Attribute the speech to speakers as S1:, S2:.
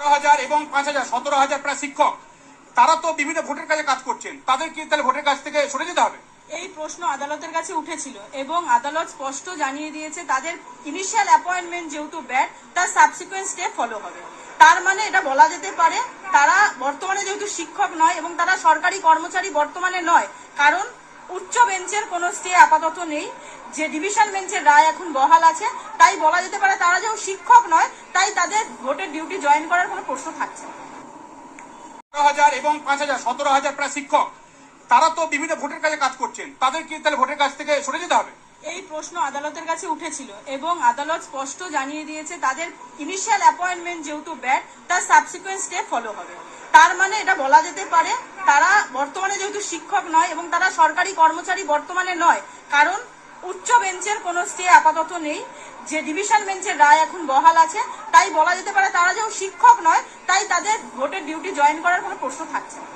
S1: হাজার এবং পাঁচ হাজার, সতেরো হাজার প্রায় শিক্ষক। তারা তো বিভিন্ন ভোটের কাজে কাজ করছেন। তাদের তাহলে ভোটের কাজ থেকে সরে যেতে হবে?
S2: এই প্রশ্ন আদালতের কাছে উঠেছিল এবং আদালত স্পষ্ট জানিয়ে দিয়েছে, তাদের ইনিশিয়াল অ্যাপয়েন্টমেন্ট যেহেতু ব্যাড তার সাবসিকুয়েন্ট স্টেপ ফলো হবে। তার মানে এটা বলা যেতে পারে, তারা বর্তমানে যেহেতু শিক্ষক নয় এবং তারা সরকারি কর্মচারী বর্তমানে নয়, কারণ উচ্চ বেঞ্চের কোনো স্টে আপাতত নেই। যে ডিভিশন বেঞ্চের রায় এখন বহাল আছে তাই বলা যেতে পারে তারা যেহেতু শিক্ষক নয় তাই তাদের ভোটের ডিউটি জয়েন করার কোনো প্রশ্ন থাকছে না।
S1: হাজার এবং পাঁচ হাজার সতেরো হাজার প্রায় শিক্ষক। তারা তো বিভিন্ন ভোটের কাজে কাজ করছেন। তাদের কি তাহলে ভোটের কাজ থেকে সরে যেতে হবে?
S2: এই প্রশ্ন আদালতের কাছে উঠেছিল এবং আদালত স্পষ্ট জানিয়ে দিয়েছে তাদের ইনিশিয়াল অ্যাপয়েন্টমেন্ট যেহেতু ব্যাড তার সাবসিকুয়েন্ট স্টেপ ফলো হবে। তার মানে এটা বলা যেতে পারে তারা বর্তমানে যেহেতু শিক্ষক নয় এবং তারা সরকারি কর্মচারী বর্তমানে নয় কারণ উচ্চ বেঞ্চের কোনো স্টে আপাতত নেই। যে ডিভিশন বেঞ্চের রায় এখন বহাল আছে, তাই বলা যেতে পারে তারা যেও শিক্ষক নয়, তাই তাদের ভোটের ডিউটি জয়েন করার কোনো প্রশ্ন থাকছে না।